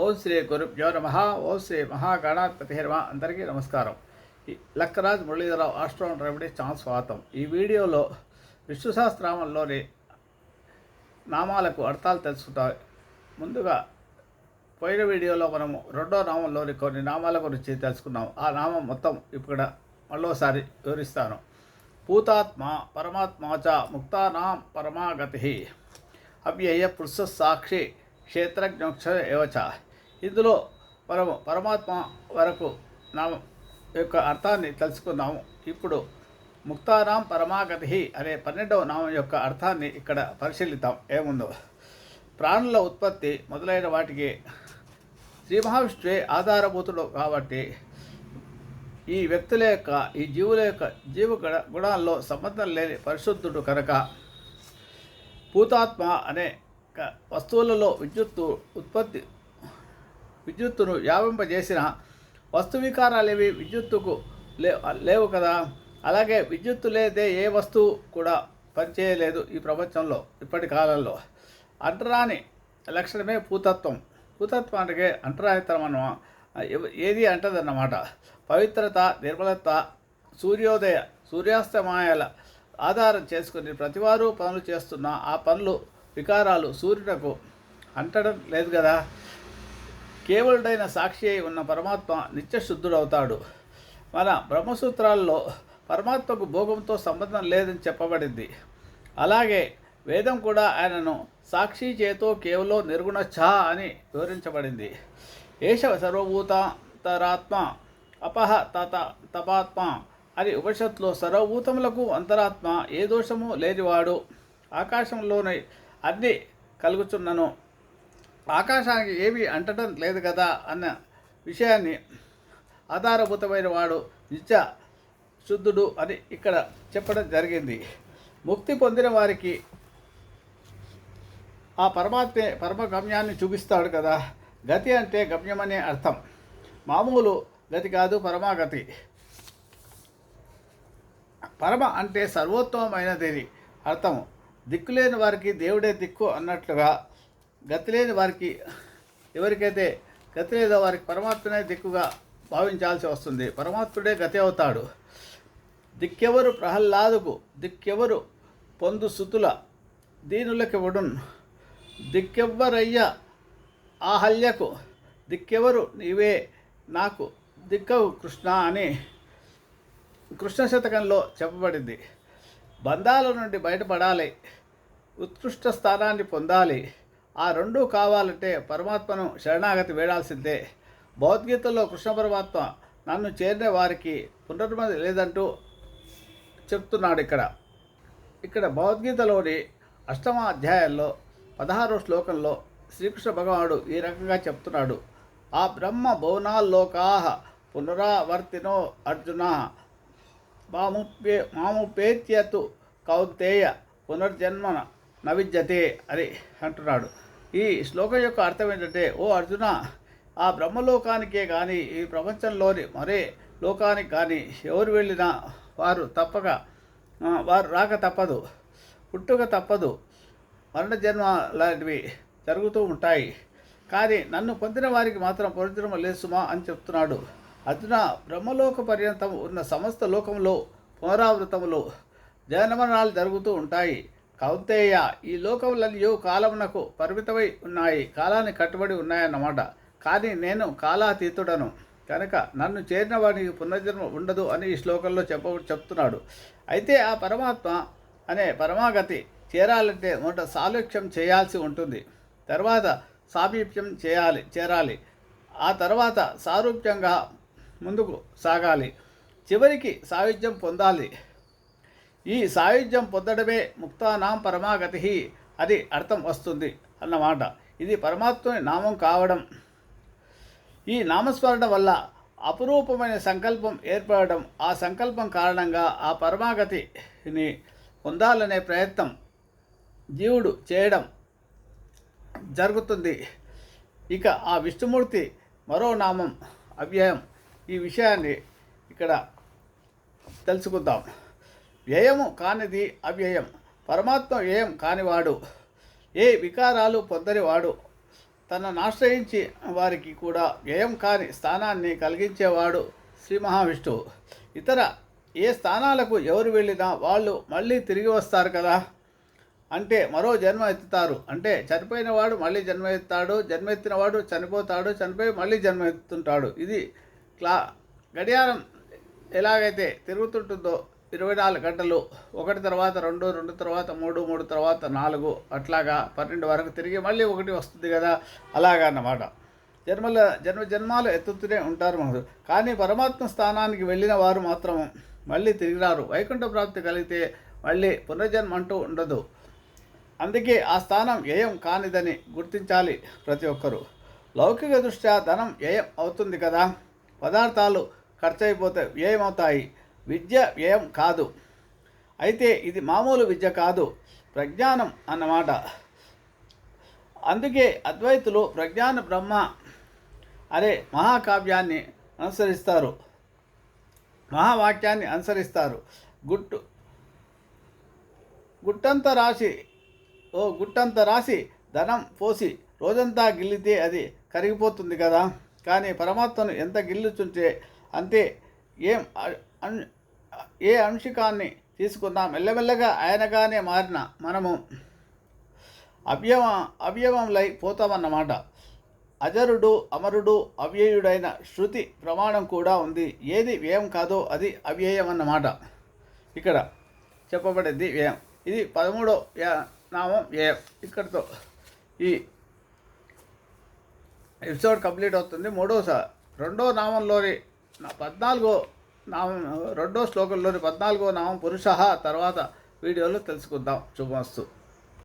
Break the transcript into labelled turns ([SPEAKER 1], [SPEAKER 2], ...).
[SPEAKER 1] ఓం శ్రీ గురుభ్యో నమ. ఓం శ్రీ మహాగణాధిపతి నమ అందరికీ నమస్కారం. ఈ Lakkaraj Muralidhararao astro remedy channels స్వాగతం. ఈ వీడియోలో విష్ణు నామాలకు అర్థాలు తెలుసుకుంటాయి ముందుగా పోయిన వీడియోలో మనము రెండో నామంలోని కొన్ని నామాల గురించి తెలుసుకున్నాం ఆ నామం మొత్తం ఇక్కడ మళ్ళోసారి వివరిస్తాను. భూతాత్మ పరమాత్మాచ ముక్తానాం పరమాగతి. అవ్యయ పురుష సాక్షి క్షేత్రజ్ఞోక్ష ఏవచ. ఇందులో మనము పరమాత్మ వరకు నామం యొక్క అర్థాన్ని తెలుసుకున్నాము ఇప్పుడు ముక్తానాం పరమాగతి అనే పన్నెండవ నామం యొక్క అర్థాన్ని ఇక్కడ పరిశీలిద్దాం. ఏముందో? ప్రాణుల ఉత్పత్తి మొదలైన వాటికి శ్రీ మహావిష్ణువే ఆధారభూతుడు కాబట్టి ఈ వ్యక్తుల యొక్క ఈ జీవుల యొక్క జీవ గుణ గుణాల్లో సంబంధం లేని పరిశుద్ధుడు కనుక భూతాత్మ అనే వస్తువులలో విద్యుత్తు ఉత్పత్తి విద్యుత్తును వ్యాపింపజేసిన వస్తు వికారాలేవి విద్యుత్తుకు లే లేవు కదా. అలాగే విద్యుత్తు లేదే ఏ వస్తువు కూడా పనిచేయలేదు ఈ ప్రపంచంలో ఇప్పటి కాలంలో. అంటరాని లక్షణమే పూతత్వం భూతత్వానికి అంటరాయితనం అన్న ఏది అంటదన్నమాట? పవిత్రత నిర్మలత సూర్యోదయ సూర్యాస్తమాయాల ఆధారం చేసుకుని ప్రతివారు పనులు చేస్తున్న ఆ పనులు వికారాలు సూర్యునకు అంటడం లేదు కదా? కేవలుడైన సాక్షి అయి ఉన్న పరమాత్మ నిత్యశుద్ధుడవుతాడు. మన బ్రహ్మసూత్రాల్లో పరమాత్మకు భోగంతో సంబంధం లేదని చెప్పబడింది. అలాగే వేదం కూడా ఆయనను సాక్షి చేతో కేవలం నిర్గుణ ఛ అని వివరించబడింది. ఏషవ సర్వభూతాంతరాత్మ అపహ తత తపాత్మ అని ఉపనిషత్తులో సర్వభూతములకు అంతరాత్మ ఏ దోషము లేనివాడు. ఆకాశంలోని అన్ని కలుగుచున్నను. ఆకాశానికి ఏమీ అంటడం లేదు కదా అన్న విషయాన్ని ఆధారభూతమైన వాడు నిత్య శుద్ధుడు అని ఇక్కడ చెప్పడం జరిగింది. ముక్తి పొందిన వారికి ఆ పరమాత్మే పరమ గమ్యాన్ని చూపిస్తాడు కదా. గతి అంటే గమ్యమనే అర్థం. మామూలు గతి కాదు పరమాగతి. పరమ అంటే సర్వోత్తమమైనది అర్థం దిక్కులేని వారికి దేవుడే దిక్కు అన్నట్లుగా గతి లేని వారికి ఎవరికైతే గతి లేదో వారికి పరమాత్మనే దిక్కుగా భావించాల్సి వస్తుంది. పరమాత్ముడే గతి అవుతాడు. దిక్కెవరు ప్రహ్లాదుకు దిక్కెవరు పొందు సుతుల దీనులకెవడున్ దిక్కెవ్వరయ్య ఆహల్యకు దిక్కెవరు నీవే నాకు దిక్కవు కృష్ణ అని కృష్ణ శతకంలో చెప్పబడింది. బంధాల నుండి బయటపడాలి. ఉత్కృష్ట స్థానాన్ని పొందాలి. ఆ రెండూ కావాలంటే పరమాత్మను శరణాగతి వేడాల్సిందే. భగవద్గీతలో కృష్ణ పరమాత్మ నన్ను చేరిన వారికి పునర్మతి లేదంటూ చెప్తున్నాడు ఇక్కడ. ఇక్కడ భగవద్గీతలోని అష్టమ అధ్యాయంలో పదహారో శ్లోకంలో శ్రీకృష్ణ భగవానుడు ఈ రకంగా చెప్తున్నాడు. ఆ బ్రహ్మ భువనాల్లోకాహ పునరావర్తినో అర్జున. మాముపే మాముపేత్యతు కౌంతేయ పునర్జన్మన నవిద్యతే అని అంటున్నాడు. ఈ శ్లోకం యొక్క అర్థం ఏంటంటే ఓ అర్జున ఆ బ్రహ్మలోకానికే కానీ ఈ ప్రపంచంలోని మరే లోకానికి కానీ ఎవరు వెళ్ళినా వారు తప్పక వారు రాక తప్పదు పుట్టుక తప్పదు. మరణ జన్మ లాంటివి జరుగుతూ ఉంటాయి. కానీ నన్ను పొందిన వారికి మాత్రం పునర్జన్మ లేసుమా అని చెప్తున్నాడు. అర్జున బ్రహ్మలోక పర్యంతం ఉన్న సమస్త లోకంలో పునరావృతములు జనమరణాలు జరుగుతూ ఉంటాయి. కౌంతేయ ఈ లోకములన్నీ కాలమునకు పరిమితమై ఉన్నాయి. కాలాన్ని కట్టుబడి ఉన్నాయన్నమాట. కానీ నేను కాలాతీతుడను. కనుక నన్ను చేరిన వాడికి పునర్జన్మ ఉండదు అని ఈ శ్లోకంలో చెప్ప చెప్తున్నాడు. అయితే ఆ పరమాత్మ అనే పరమాగతి చేరాలంటే మొదట సాలుక్ష్యం చేయాల్సి ఉంటుంది. తర్వాత సామీప్యం చేయాలి చేరాలి. ఆ తర్వాత సారూప్యంగా ముందుకు సాగాలి. చివరికి సాయుధ్యం పొందాలి. ఈ సాయుధ్యం పొందడమే ముక్తానాం పరమాగతి అది అర్థం వస్తుంది అన్నమాట. ఇది పరమాత్మని నామం కావడం. ఈ నామస్మరణ వల్ల అపురూపమైన సంకల్పం ఏర్పడడం ఆ సంకల్పం కారణంగా ఆ పరమాగతిని పొందాలనే ప్రయత్నం జీవుడు చేయడం జరుగుతుంది. ఇక ఆ విష్ణుమూర్తి మరో నామం అవ్యయం. ఈ విషయాన్ని ఇక్కడ తెలుసుకుందాం. వ్యయము కానిది అవ్యయం. పరమాత్మ వ్యయం కానివాడు. ఏ వికారాలు పొందనివాడు. తనను ఆశ్రయించి వారికి కూడా వ్యయం కాని స్థానాన్ని కలిగించేవాడు శ్రీ మహావిష్ణువు. ఇతర ఏ స్థానాలకు ఎవరు వెళ్ళినా వాళ్ళు మళ్ళీ తిరిగి వస్తారు కదా. అంటే మరో జన్మ ఎత్తుతారు. అంటే చనిపోయిన వాడు మళ్ళీ జన్మ ఎత్తాడు. జన్మ ఎత్తిన వాడు చనిపోతాడు. చనిపోయి మళ్ళీ జన్మ ఎత్తుంటాడు. ఇది క్లా గడియారం ఎలాగైతే తిరుగుతుంటుందో ఇరవై నాలుగు గంటలు ఒకటి తర్వాత రెండు రెండు తర్వాత మూడు మూడు తర్వాత నాలుగు అట్లాగా పన్నెండు వరకు తిరిగి మళ్ళీ ఒకటి వస్తుంది కదా అలాగా అన్నమాట జన్మల జన్మ జన్మాలు ఎత్తుతూనే ఉంటారు మనసు కానీ పరమాత్మ స్థానానికి వెళ్ళిన వారు మాత్రం మళ్ళీ తిరిగి రారు వైకుంఠ ప్రాప్తి కలిగితే మళ్ళీ పునర్జన్మ అంటూ ఉండదు. అందుకే ఆ స్థానం వ్యయం కానిదని గుర్తించాలి ప్రతి ఒక్కరూ. లౌకిక దృష్ట్యా ధనం వ్యయం అవుతుంది కదా? పదార్థాలు ఖర్చు అయిపోతే వ్యయం అవుతాయి విద్య వ్యయం కాదు. అయితే ఇది మామూలు విద్య కాదు. ప్రజ్ఞానం అన్నమాట. అందుకే అద్వైతులు ప్రజ్ఞాన బ్రహ్మ అనే మహాకావ్యాన్ని అనుసరిస్తారు. మహావాక్యాన్ని అనుసరిస్తారు. గుట్టు గుట్టంత రాసి ఓ గుట్టంత రాసి ధనం పోసి రోజంతా గిల్లితే అది కరిగిపోతుంది కదా. కానీ పరమాత్మను ఎంత గిల్లుచుంటే అంతే ఏం ఏ అంశికాన్ని తీసుకున్నా మెల్లమెల్లగా ఆయనగానే మారిన మనము అవ్యవ అవ్యవంలై పోతామన్నమాట. అజరుడు అమరుడు అవ్యయుడైన శృతి ప్రమాణం కూడా ఉంది. ఏది వ్యయం కాదో అది అవ్యయం అన్నమాట ఇక్కడ చెప్పబడింది వ్యయం. ఇది పదమూడో నామం వ్యయం. ఇక్కడితో ఈ ఎపిసోడ్ కంప్లీట్ అవుతుంది. మూడో రెండో నామంలోని నా- పద్నాలుగో నామం రెండో శ్లోకంలోని పద్నాలుగో నామం పురుష తర్వాత వీడియోలో తెలుసుకుందాం. శుభమస్తు.